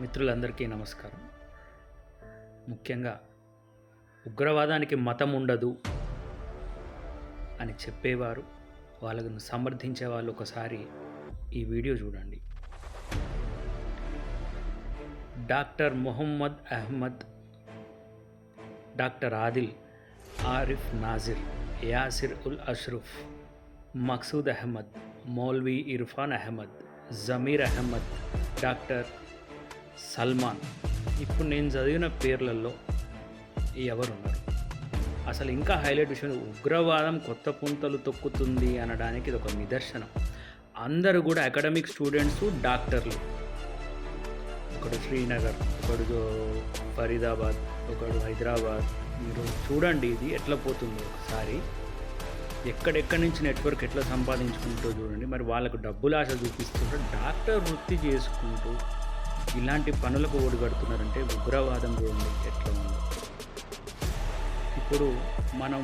మిత్రులందరికీ నమస్కారం. ముఖ్యంగా ఉగ్రవాదానికి మతం ఉండదు అని చెప్పేవారు వాళ్ళను సమర్థించే వాళ్ళు ఒకసారి ఈ వీడియో చూడండి. Doctor Mohammad Ahmed doctor Adil Arif Nazir Yasir Ul Ashraf Maqsood Ahmed Maulvi Irfan Ahmed Zameer Ahmed doctor Salman. ఇప్పుడు నేను చదివిన పేర్లలో ఎవరున్నారు? అసలు ఇంకా హైలైట్ విషయం ఉగ్రవాదం కొత్త పుంతలు తొక్కుతుంది అనడానికి ఇది ఒక నిదర్శనం. అందరూ కూడా అకాడమిక్ స్టూడెంట్స్ డాక్టర్లు ఒకడు శ్రీనగర్ ఒకడు ఫరీదాబాద్ ఒకడు హైదరాబాద్. మీరు చూడండి ఇది ఎట్లా పోతుందో ఒకసారి. ఎక్కడెక్కడి నుంచి నెట్వర్క్ ఎట్లా సంపాదించుకుంటూ చూడండి. మరి వాళ్ళకు డబ్బులు ఆశ చూపిస్తుంటే డాక్టర్ వృత్తి చేసుకుంటూ ఇలాంటి పనులకు ఓడిగడుతున్నారంటే ఉగ్రవాదం చూడండి ఎట్లా ఉందో? ఇప్పుడు మనం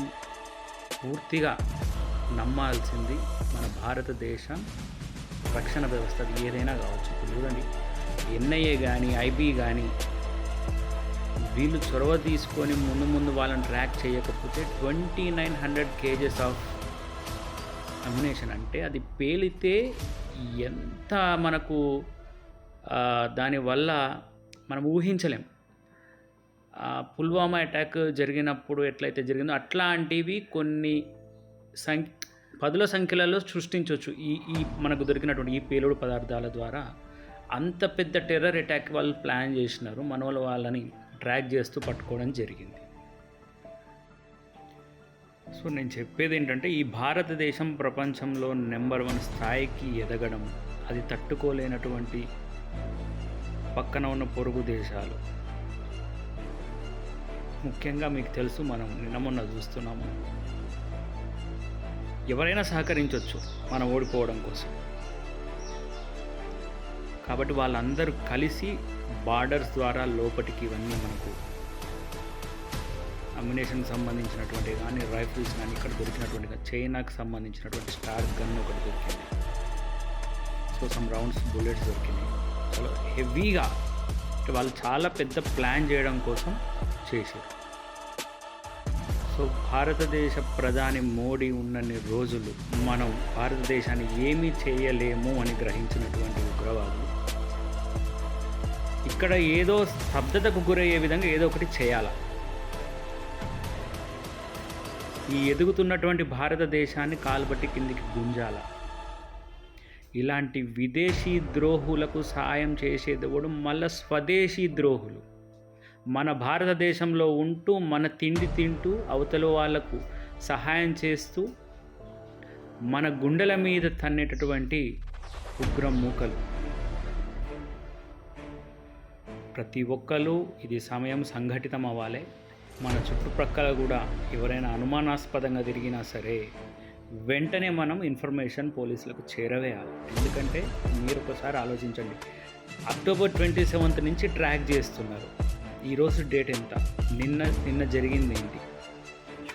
పూర్తిగా నమ్మాల్సింది మన భారతదేశం రక్షణ వ్యవస్థ ఏదైనా కావచ్చు. ఇప్పుడు చూడండి ఎన్ఐఏ కానీ ఐబీ కానీ వీళ్ళు చొరవ తీసుకొని ముందు ముందు వాళ్ళని ట్రాక్ చేయకపోతే twenty nine hundred kgs of ammunition అంటే అది పేలితే ఎంత మనకు దానివల్ల మనం ఊహించలేం. పుల్వామా అటాక్ జరిగినప్పుడు ఎట్లయితే జరిగిందో అట్లాంటివి కొన్ని సంఖ్య పదుల సంఖ్యలలో సృష్టించవచ్చు. ఈ ఈ మనకు దొరికినటువంటి ఈ పేలుడు పదార్థాల ద్వారా అంత పెద్ద టెర్రర్ అటాక్ వాళ్ళు ప్లాన్ చేసినారు. మన వాళ్ళు వాళ్ళని ట్రాక్ చేస్తూ పట్టుకోవడం జరిగింది. సో నేను చెప్పేది ఏంటంటే ఈ భారతదేశం ప్రపంచంలో నెంబర్ వన్ స్థాయికి ఎదగడం అది తట్టుకోలేనటువంటి పక్కన ఉన్న పొరుగు దేశాలు. ముఖ్యంగా మీకు తెలుసు మనం నిన్న మొన్న చూస్తున్నాము. ఎవరైనా సహకరించవచ్చు మనం ఓడిపోవడం కోసం. కాబట్టి వాళ్ళందరూ కలిసి బార్డర్స్ ద్వారా లోపటికి ఇవన్నీ మనకు అమ్యునేషన్కి సంబంధించినటువంటి కానీ రైఫిల్స్ కానీ ఇక్కడ దొరికినటువంటి కానీ చైనాకి సంబంధించినటువంటి స్టార్ గన్ ఒకటి దొరికింది. సో సమ్ రౌండ్స్ బుల్లెట్స్ దొరికినాయి. చాలా హెవీగా వాళ్ళు చాలా పెద్ద ప్లాన్ చేయడం కోసం చేశారు. సో భారతదేశ ప్రధాని మోడీ ఉన్నన్ని రోజులు మనం భారతదేశాన్ని ఏమీ చేయలేము అని గ్రహించినటువంటి ఉగ్రవాదులు ఇక్కడ ఏదో స్తబ్దతకు గురయ్యే విధంగా ఏదో ఒకటి చేయాల. ఈ ఎదుగుతున్నటువంటి భారతదేశాన్ని కాలుబట్టి కిందికి గుంజాలా. ఇలాంటి విదేశీ ద్రోహులకు సహాయం చేసేదెవడు మళ్ళా స్వదేశీ ద్రోహులు. మన భారతదేశంలో ఉంటూ మన తిండి తింటూ అవతల వాళ్ళకు సహాయం చేస్తూ మన గుండెల మీద తన్నేటటువంటి ఉగ్రం మూకలు. ప్రతి ఒక్కరు ఇది సమయం సంఘటితం అవ్వాలి. మన చుట్టుప్రక్కల కూడా ఎవరైనా అనుమానాస్పదంగా తిరిగినా సరే వెంటనే మనం ఇన్ఫర్మేషన్ పోలీసులకు చేరవేయాలి. ఎందుకంటే మీరు ఒకసారి ఆలోచించండి. అక్టోబర్ ట్వంటీ సెవెంత్ నుంచి ట్రాక్ చేస్తున్నారు. ఈరోజు డేట్ ఎంత? నిన్న నిన్న జరిగింది ఏంటి?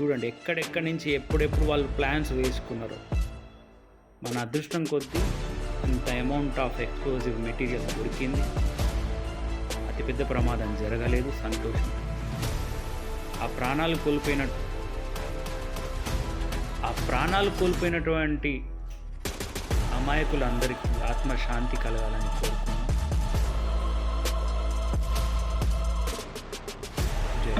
చూడండి ఎక్కడెక్కడి నుంచి ఎప్పుడెప్పుడు వాళ్ళు ప్లాన్స్ వేసుకున్నారో. మన అదృష్టం కొద్దీ అంత అమౌంట్ ఆఫ్ ఎక్స్ప్లోజివ్ మెటీరియల్ దొరికింది. అతిపెద్ద ప్రమాదం జరగలేదు సంతోషం. ఆ ప్రాణాలు కోల్పోయినట్టు ఆ ప్రాణాలు కోల్పోయినటువంటి అమాయకులందరికీ ఆత్మశాంతి కలగాలని కోరుకున్నాను జై.